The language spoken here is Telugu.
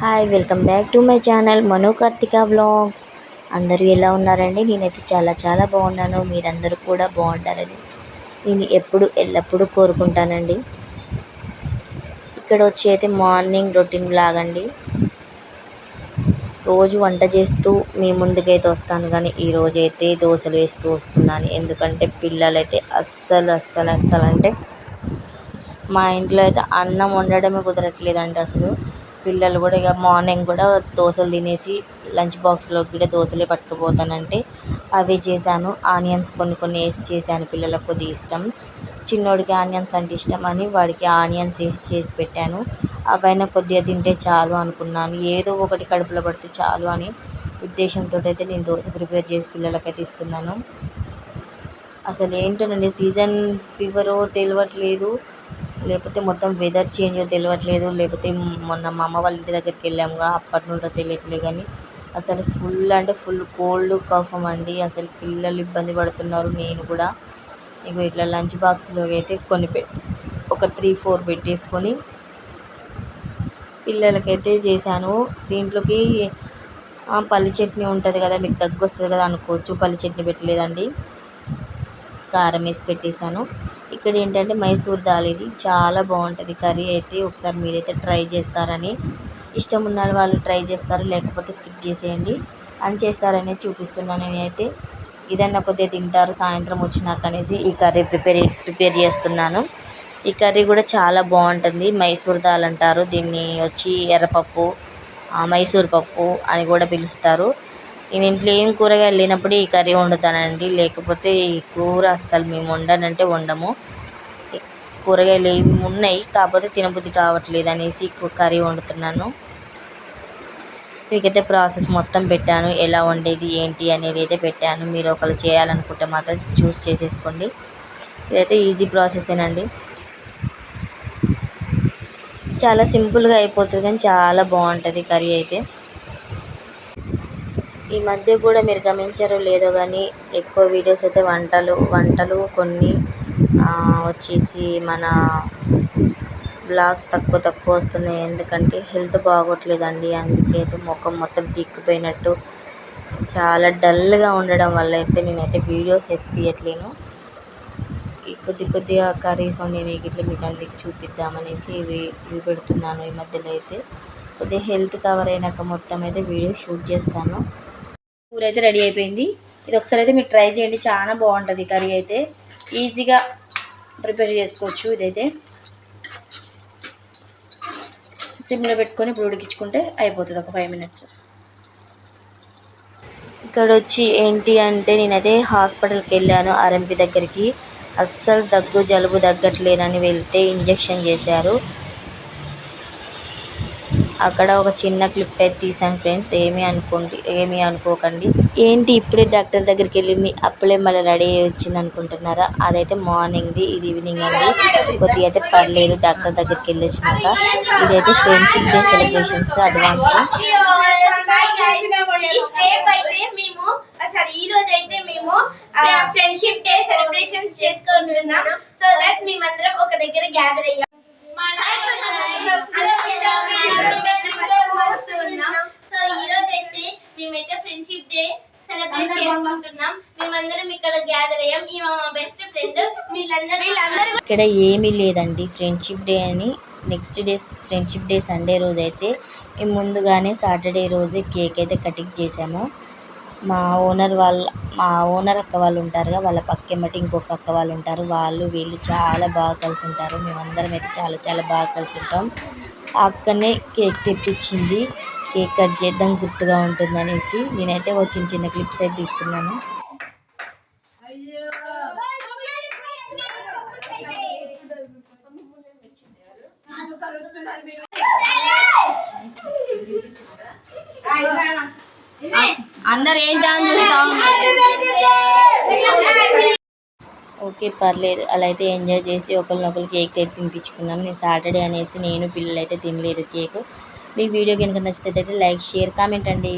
Hi welcome back to my channel Manu Karthika vlogs. అందరూ ఎలా ఉన్నారండి? నేనైతే చాలా చాలా బాగున్నాను. మీరందరూ కూడా బాగుంటారని నేను ఎప్పుడు ఎల్లప్పుడూ కోరుకుంటానండి. ఇక్కడ వచ్చి అయితే మార్నింగ్ రొటీన్ లాగండి. రోజు వంట చేస్తూ మీ ముందుకైతే వస్తాను. కానీ ఈరోజు అయితే దోశలు వేస్తూ వస్తున్నాను. ఎందుకంటే పిల్లలైతే అస్సలు అస్సలు అస్సలు అంటే మా ఇంట్లో అయితే అన్నం వండడమే కుదరట్లేదండి అసలు. పిల్లలు కూడా ఇక మార్నింగ్ కూడా దోశలు తినేసి లంచ్ బాక్స్లోకి కూడా దోశలే పట్టుకుపోతానంటే అవి చేశాను. ఆనియన్స్ కొన్ని కొన్ని వేసి చేశాను పిల్లలకు కొద్దిగా ఇష్టం. చిన్నోడికి ఆనియన్స్ అంటే ఇష్టం అని వాడికి ఆనియన్స్ వేసి చేసి పెట్టాను. అవైనా కొద్దిగా తింటే చాలు అనుకున్నాను. ఏదో ఒకటి కడుపులో పడితే చాలు అని ఉద్దేశంతో అయితే నేను దోశ ప్రిపేర్ చేసి పిల్లలకైతే ఇస్తున్నాను. అసలు ఏంటోనండి సీజన్ ఫీవరో తెలియట్లేదు లేకపోతే మొత్తం వెదర్ చేంజ్ తెలియట్లేదు లేకపోతే మొన్న మా అమ్మ వాళ్ళ ఇంటి దగ్గరికి వెళ్ళాముగా అప్పటి నుండో తెలియట్లేదు కానీ అసలు ఫుల్ అంటే ఫుల్ కోల్డ్ కఫం అండి. అసలు పిల్లలు ఇబ్బంది పడుతున్నారు. నేను కూడా ఇక ఇట్లా లంచ్ బాక్స్లో అయితే కొన్ని పె ఒక త్రీ ఫోర్ పెట్టేసుకొని పిల్లలకైతే చేశాను. దీంట్లోకి పల్లి చట్నీ ఉంటుంది కదా మీకు దగ్గు వస్తుంది కదా అనుకోవచ్చు. పల్లి చట్నీ పెట్టలేదండి. కారం వేసి పెట్టేశాను. ఇక్కడ ఏంటంటే మైసూర్ దాల్ ఇది. చాలా బాగుంటుంది. కర్రీ అయితే ఒకసారి మీరైతే ట్రై చేస్తారని. ఇష్టం ఉన్న వాళ్ళు ట్రై చేస్తారు. లేకపోతే స్కిప్ చేసేయండి. అని చేస్తారని చూపిస్తున్నాను నేనైతే. ఇదన్నా కొద్దిగా తింటారు. సాయంత్రం వచ్చినాక అనేది ఈ కర్రీ ప్రిపేర్ ప్రిపేర్ చేస్తున్నాను. ఈ కర్రీ కూడా చాలా బాగుంటుంది. మైసూర్ దాల్ అంటారు. దీన్ని వచ్చి ఎర్రపప్పు మైసూర్ పప్పు అని కూడా పిలుస్తారు. నేను ఇంట్లో ఏం కూరగాయలు లేనప్పుడు ఈ కర్రీ వండుతానండి. లేకపోతే ఈ కూర అస్సలు మేము వండనంటే వండము. కూరగాయలు ఏమి ఉన్నాయి. కాకపోతే తినబుద్ధి కావట్లేదు అనేసి కర్రీ వండుతున్నాను. మీకైతే ప్రాసెస్ మొత్తం పెట్టాను. ఎలా వండేది ఏంటి అనేది అయితే పెట్టాను. మీరు ఒకరు చేయాలనుకుంటే మాత్రం చూస్ చేసేసుకోండి. ఇదైతే ఈజీ ప్రాసెసేనండి చాలా సింపుల్గా అయిపోతుంది కానీ చాలా బాగుంటుంది కర్రీ అయితే. ఈ మధ్య కూడా మీరు గమనించారో లేదో కానీ ఎక్కువ వీడియోస్ అయితే వంటలు వంటలు కొన్ని వచ్చేసి మన బ్లాగ్స్ తక్కువ తక్కువ వస్తున్నాయి. ఎందుకంటే హెల్త్ బాగోట్లేదండి. అందుకే అయితే ముఖం మొత్తం పీక్కుపోయినట్టు చాలా డల్గా ఉండడం వల్ల అయితే నేనైతే వీడియోస్ అయితే తీయట్లేను. ఈ కొద్ది కొద్దిగా కర్రీస్ నేను ఇట్లా మీకు అందరికి చూపిద్దామనేసి ఇవి ఇవి పెడుతున్నాను ఈ మధ్యలో అయితే. కొద్దిగా హెల్త్ కవర్ అయినాక మొత్తం అయితే వీడియో షూట్ చేస్తాను. కూర అయితే రెడీ అయిపోయింది. ఇది ఒకసారి అయితే మీరు ట్రై చేయండి. చాలా బాగుంటుంది కర్రీ అయితే. ఈజీగా ప్రిపేర్ చేసుకోవచ్చు ఇదైతే. సిమ్లో పెట్టుకొని ఇప్పుడు ఉడికించుకుంటే అయిపోతుంది ఒక ఫైవ్ మినిట్స్ ఇక్కడ వచ్చి ఏంటి అంటే నేనైతే హాస్పిటల్కి వెళ్ళాను ఆర్ఎంపి దగ్గరికి. అస్సలు దగ్గు జలుబు తగ్గట్లేనని వెళ్తే ఇంజెక్షన్ చేశారు. అక్కడ ఒక చిన్న క్లిప్ అయితే తీసాను ఫ్రెండ్స్. ఏమీ అనుకోండి ఏమీ అనుకోకండి. ఏంటి ఇప్పుడే డాక్టర్ దగ్గరికి వెళ్ళింది అప్పుడే మళ్ళీ రెడీ వచ్చింది అనుకుంటున్నారా? అదైతే మార్నింగ్ది ఇది ఈవినింగ్ అండి. కొద్దిగా అయితే పర్లేదు డాక్టర్ దగ్గరికి వెళ్ళి వచ్చినాక ఇదైతే ఫ్రెండ్షిప్ డే సెలబ్రేషన్స్ అడ్వాన్స్. ఈ రోజు అయితే మేము ఫ్రెండ్షిప్ డే సెలబ్రేషన్స్ చేసుకుంటున్నాం సో దట్ మేమందరం ఒక దగ్గర గ్యాదర్ అయ్యాం సో ఈ రోజు అయితే మేమైతే ఫ్రెండ్షిప్ డే సెలబ్రేట్ చేసుకుంటున్నాం. మేమందరం ఇక్కడ గ్యాదర్ అయ్యాం. ఈ మా బెస్ట్ ఫ్రెండ్ వీళ్ళందరూ వీళ్ళందరూ ఇక్కడ ఏమీ లేదండి. ఫ్రెండ్షిప్ డే అని next day friendship day Sunday రోజు అయితే మేము ముందుగానే సాటర్డే రోజే కేక్ అయితే కటింగ్ చేసాము. మా ఓనర్ వాళ్ళ మా ఓనర్ అక్క వాళ్ళు ఉంటారుగా వాళ్ళ పక్కెమ్మటి ఇంకొక అక్క వాళ్ళు ఉంటారు. వాళ్ళు వీళ్ళు చాలా బాగా కలిసి ఉంటారు. మేమందరం అయితే చాలా చాలా బాగా కలిసి ఉంటాం. ఆ అక్కనే కేక్ తెప్పించింది. కేక్ కట్ చేద్దాం గుర్తుగా ఉంటుంది అనేసి నేనైతే ఒక చిన్న చిన్న క్లిప్స్ అయితే తీసుకున్నాను. అందరు ఏంటా అని చూస్తా ఓకే పర్లేదు. అలా అయితే ఎంజాయ్ చేసి ఒకరినొకరు కేక్ అయితే తినిపించుకున్నాం నేను సాటర్డే అనేసి నేను పిల్లలు అయితే తినలేదు కేక్. మీకు వీడియో కనుక నచ్చితే లైక్ షేర్ కామెంట్ అండి.